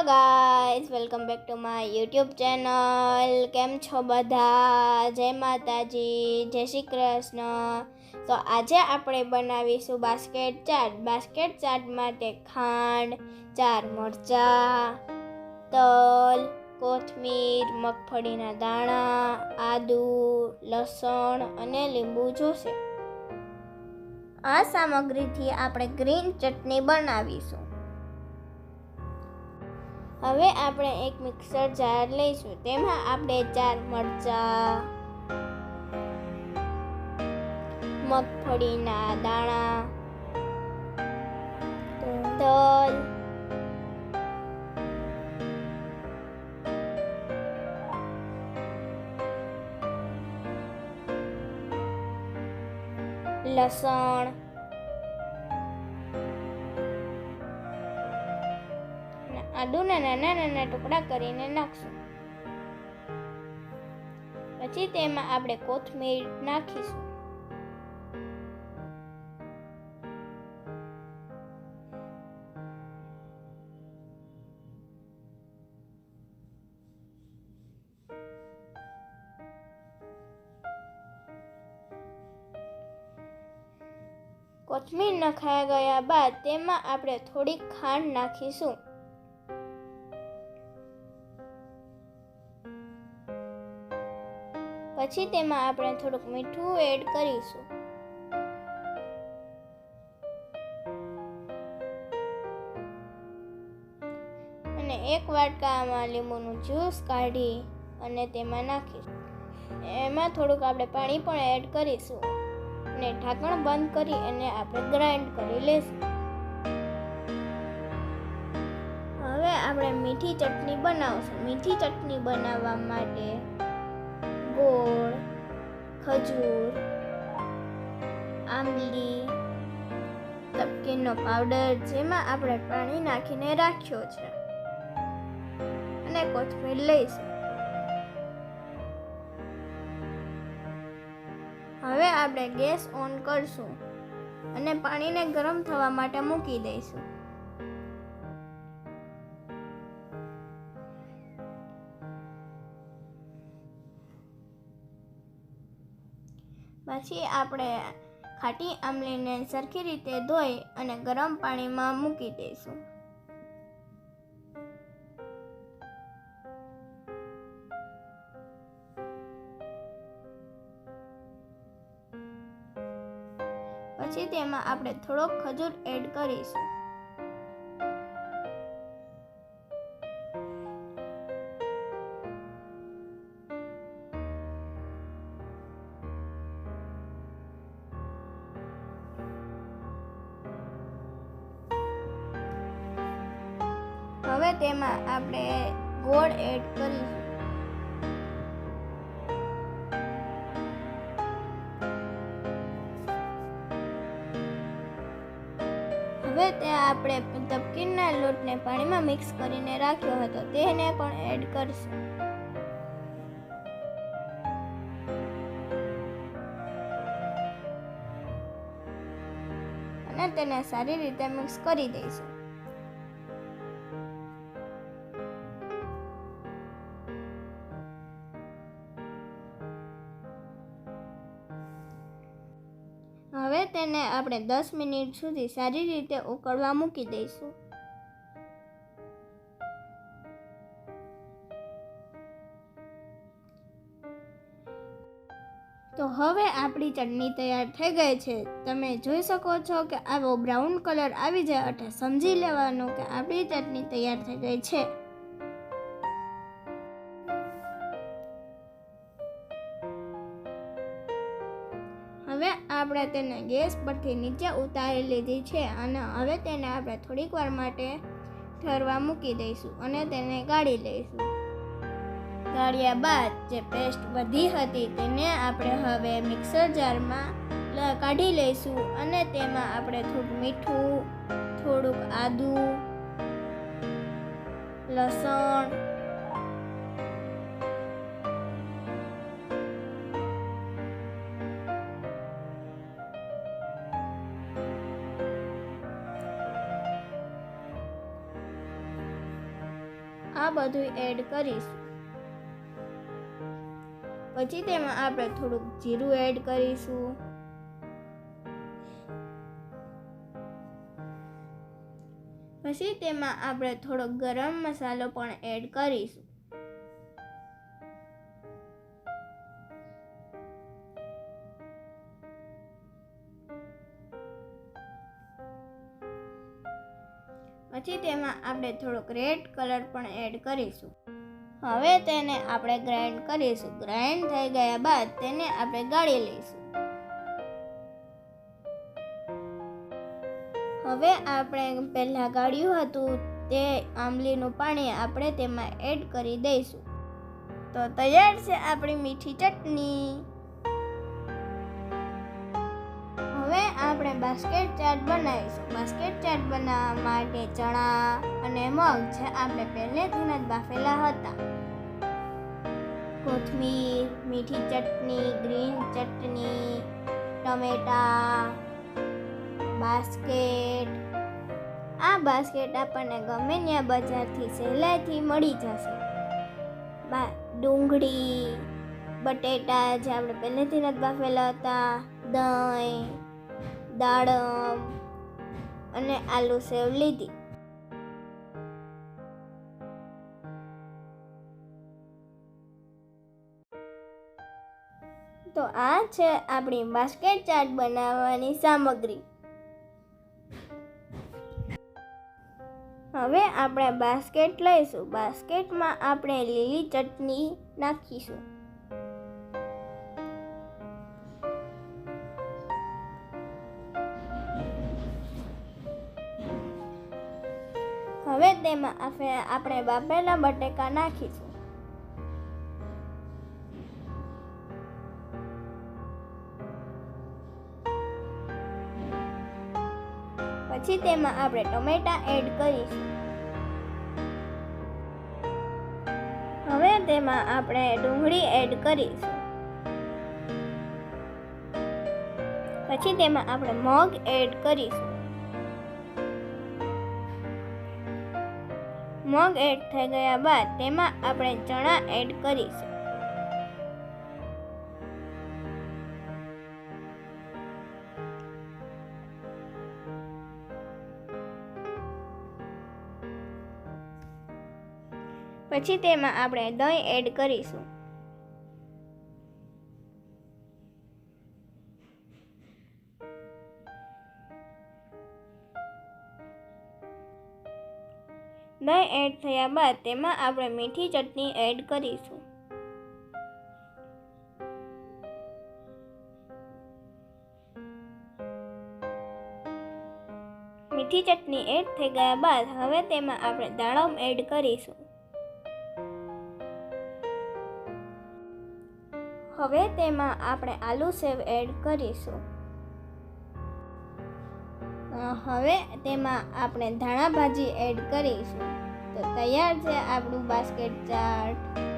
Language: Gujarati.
Hello guys welcome back to my YouTube channel કેમ છો બધા? જય માતાજી, જય શ્રી કૃષ્ણ. તો આજે આપણે બનાવીશું બાસ્કેટ ચાટ. બાસ્કેટ ચાટ માટે ખાંડ, ચાર મરચાં, તલ, કોથમીર, મગફળીના દાણા, આદુ, લસણ અને લીંબુ જોશે. આ સામગ્રીથી આપણે ગ્રીન ચટણી બનાવીશું. હવે આપણે એક મિક્સર જાર લઈશું. તેમાં આપણે ચાર મરચા મગફળીના દાણા તલ લસણ આદુના નાના નાના ટુકડા કરીને નાખશું. પછી તેમાં આપણે કોથમીર નાખીશું. કોથમીર નખાયા ગયા બાદ તેમાં આપણે થોડીક ખાંડ નાખીશું. પછી તેમાં આપણે થોડુંક મીઠું એડ કરીશું. અને એક વાટકામાં લીંબુનું જ્યુસ કાઢી અને તેમાં નાખીશું. એમાં થોડુંક આપણે પાણી પણ એડ કરીશું. અને ઢાંકણ બંધ કરી અને આપણે ગ્રાઇન્ડ કરી લઈશું હવે આપણે મીઠી ચટણી બનાવશું. મીઠી ચટણી બનાવવા માટે ગોળ, ખજૂર, આંબલી, તપકીનનો પાવડર જેમાં આપણે પાણી નાખીને રાખ્યો છે. અને કોથમીર લઈશું. હવે આપણે ગેસ ઓન કરશું અને પાણીને ગરમ થવા માટે મૂકી દઈશું. પછી આપણે ખાટી આમલીને સરખી રીતે ધોઈ અને ગરમ પાણીમાં મૂકી દઈશું. પછી તેમાં આપણે થોડોક ખજૂર એડ કરીશું. તેમાં આપણે ગોળ એડ કરીશું. હવે તે આપણે તપકીનના લોટને પાણીમાં મિક્સ કરીને રાખ્યો હતો, તેને પણ એડ કરશું. અને તેને સારી રીતે મિક્સ કરી દઈશું. તેને આપણે દસ મિનિટ સુધી સારી રીતે ઉકળવા મૂકી દઈશું. તો હવે આપણી ચટણી તૈયાર થઈ ગઈ છે. તમે જોઈ શકો છો કે આવો બ્રાઉન કલર આવી જાય એટલે સમજી લેવાનું કે આપણી ચટણી તૈયાર થઈ ગઈ છે. આપણે તેને ગેસ પરથી નીચે ઉતારી લીધી છે અને હવે તેને આપણે થોડીક વાર માટે ઠરવા મૂકી દઈશું અને તેને ગાળી લઈશું. ગાળ્યા બાદ જે પેસ્ટ વધી હતી તેને આપણે હવે મિક્સર જારમાં કાઢી લઈશું અને તેમાં આપણે થોડું મીઠું, થોડુંક આદું, લસણ આ બધું એડ કરીશું. પછી તેમાં આપણે થોડુંક જીરું એડ કરીશું. પછી તેમાં આપણે થોડો ગરમ મસાલો પણ એડ કરીશું. પછી તેમાં આપણે થોડોક રેડ કલર પણ એડ કરીશું. હવે તેને આપણે ગ્રાઇન્ડ કરીશું. ગ્રાઇન્ડ થઈ ગયા બાદ તેને આપણે ગાળી લઈશું. હવે આપણે પહેલાં ગાળ્યું હતું તે આંબલીનું પાણી આપણે તેમાં એડ કરી દઈશું. તો તૈયાર છે આપણી મીઠી ચટણી. આપણે બાસ્કેટ ચાટ બનાવીશું. બાસ્કેટ ચાટ બનાવવા માટે ચણા અને મગ જે આપણે પહેલેથી જ બાફેલા હતા. કોથમીર, મીઠી ચટણી, ગ્રીન ચટણી, ટમેટા, બાસ્કેટ. આ બાસ્કેટ આપણને ગમે ત્યાં બજારથી, સહેલાઈથી મળી જશે. બા, ડુંગળી, બટેટા જે આપણે પહેલેથી જ બાફેલા હતા, દહીં દાડમ અને આલુ સેવ લીધી. તો આ છે આપણી બાસ્કેટ ચાટ બનાવવાની સામગ્રી. હવે આપણે બાસ્કેટ લઈશું. બાસ્કેટમાં આપણે લીલી ચટણી નાખીશું. હવે તેમાં આપણે બાફેલા બટેકા નાખીશું. પછી તેમાં આપણે ટમેટા એડ કરીશું. હવે તેમાં આપણે ડુંગળી એડ કરીશું. પછી તેમાં આપણે મગ એડ કરીશું. મગ એડ થઈ ગયા બાદ તેમાં આપણે ચણા એડ કરીશું. પછી તેમાં આપણે દહીં એડ કરીશું. દહીં એડ થયા બાદ તેમાં આપણે મીઠી ચટણી એડ કરીશું. મીઠી ચટણી એડ થઈ ગયા બાદ હવે તેમાં આપણે દાડમ એડ કરીશું. હવે તેમાં આપણે આલુ સેવ એડ કરીશું. હવે તેમાં આપણે ધાણા ભાજી એડ કરીશું. તો તૈયાર છે આપણું બાસ્કેટ ચાટ